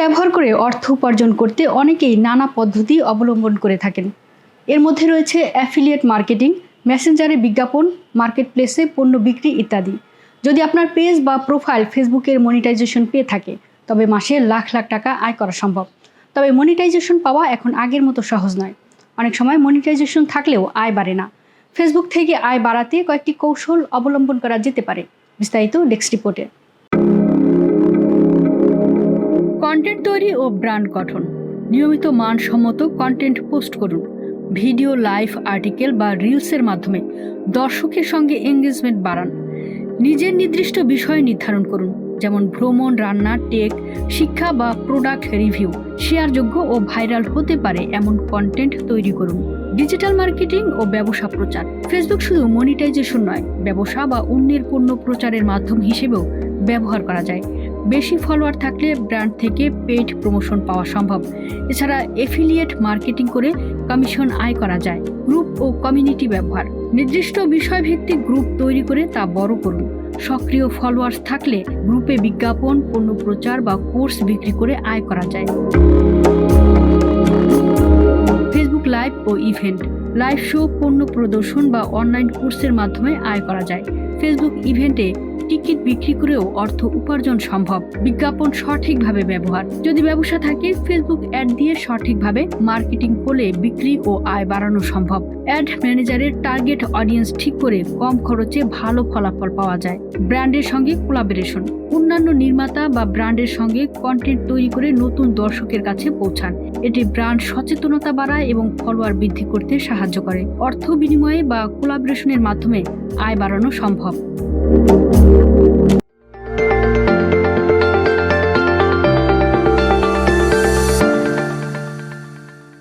ব্যবহার করে অর্থ উপার্জন করতে অনেকেই নানা পদ্ধতি অবলম্বন করে থাকেন। এর মধ্যে রয়েছে অ্যাফিলিয়েট মার্কেটিং মেসেঞ্জারে বিজ্ঞাপন মার্কেট প্লেসে পণ্য বিক্রি ইত্যাদি। যদি আপনার পেজ বা প্রোফাইল ফেসবুকের মনিটাইজেশন পেয়ে থাকে, তবে মাসে লাখ লাখ টাকা আয় করা সম্ভব। তবে মনিটাইজেশন পাওয়া এখন আগের মতো সহজ নয়। অনেক সময় মনিটাইজেশন থাকলেও আয় বাড়ে না। ফেসবুক থেকে আয় বাড়াতে কয়েকটি কৌশল অবলম্বন করা যেতে পারে। বিস্তারিত ডেস্ক রিপোর্টে কন্টেন্ট তৈরি ও ব্র্যান্ড গঠন। নিয়মিত মানসম্মত কন্টেন্ট পোস্ট করুন। ভিডিও লাইভ আর্টিকেল বা রিলসের মাধ্যমে দর্শকের সঙ্গে এঙ্গেজমেন্ট বাড়ান। নিজের নির্দিষ্ট বিষয় নির্ধারণ করুন, যেমন ভ্রমণ, রান্না টেক শিক্ষা বা প্রোডাক্ট রিভিউ শেয়ারযোগ্য ও ভাইরাল হতে পারে এমন কন্টেন্ট তৈরি করুন। ডিজিটাল মার্কেটিং ও ব্যবসা প্রচার। ফেসবুক শুধু মনিটাইজেশন নয়, ব্যবসা বা অন্যের পণ্য প্রচারের মাধ্যম হিসেবেও ব্যবহার করা যায়। বেশি ফলোয়ার থাকলে ব্র্যান্ড থেকে পেইড প্রমোশন পাওয়া সম্ভব। এছাড়া এফিলিয়েট মার্কেটিং করে কমিশন আয় করা যায় গ্রুপ ও কমিউনিটি ব্যবহার। নির্দিষ্ট বিষয়ভিত্তিক গ্রুপ তৈরি করে তা বড় করুন। সক্রিয় ফলোয়ার্স থাকলে গ্রুপে বিজ্ঞাপন, পণ্য প্রচার বা কোর্স বিক্রি করে আয় করা যায়। ফেসবুক লাইভ ও ইভেন্ট লাইভ শো পণ্য প্রদর্শন বা অনলাইন কোর্সের মাধ্যমে আয় করা যায়। ফেসবুক ইভেন্টে টিকিট বিক্রি করেও অর্থ উপার্জন সম্ভব। বিজ্ঞাপন সঠিকভাবে ব্যবহার। যদি ব্যবসা থাকে ফেসবুক অ্যাড দিয়ে সঠিকভাবে মার্কেটিং করলে বিক্রি ও আয় বাড়ানো সম্ভব। অ্যাড ম্যানেজারের টার্গেট অডিয়েন্স ঠিক করে কম খরচে ভালো ফলাফল পাওয়া যায়। ব্র্যান্ডের সঙ্গে কোলাবোরেশন অন্যান্য নির্মাতা বা ব্র্যান্ডের সঙ্গে কন্টেন্ট তৈরি করে নতুন দর্শকের কাছে পৌঁছান। এটি ব্র্যান্ড সচেতনতা বাড়ায় এবং ফলোয়ার বৃদ্ধি করতে সাহায্য করে। অর্থ বিনিময়ে বা কোলাবোরেশনের মাধ্যমে আয় বাড়ানো সম্ভব। সম্ভব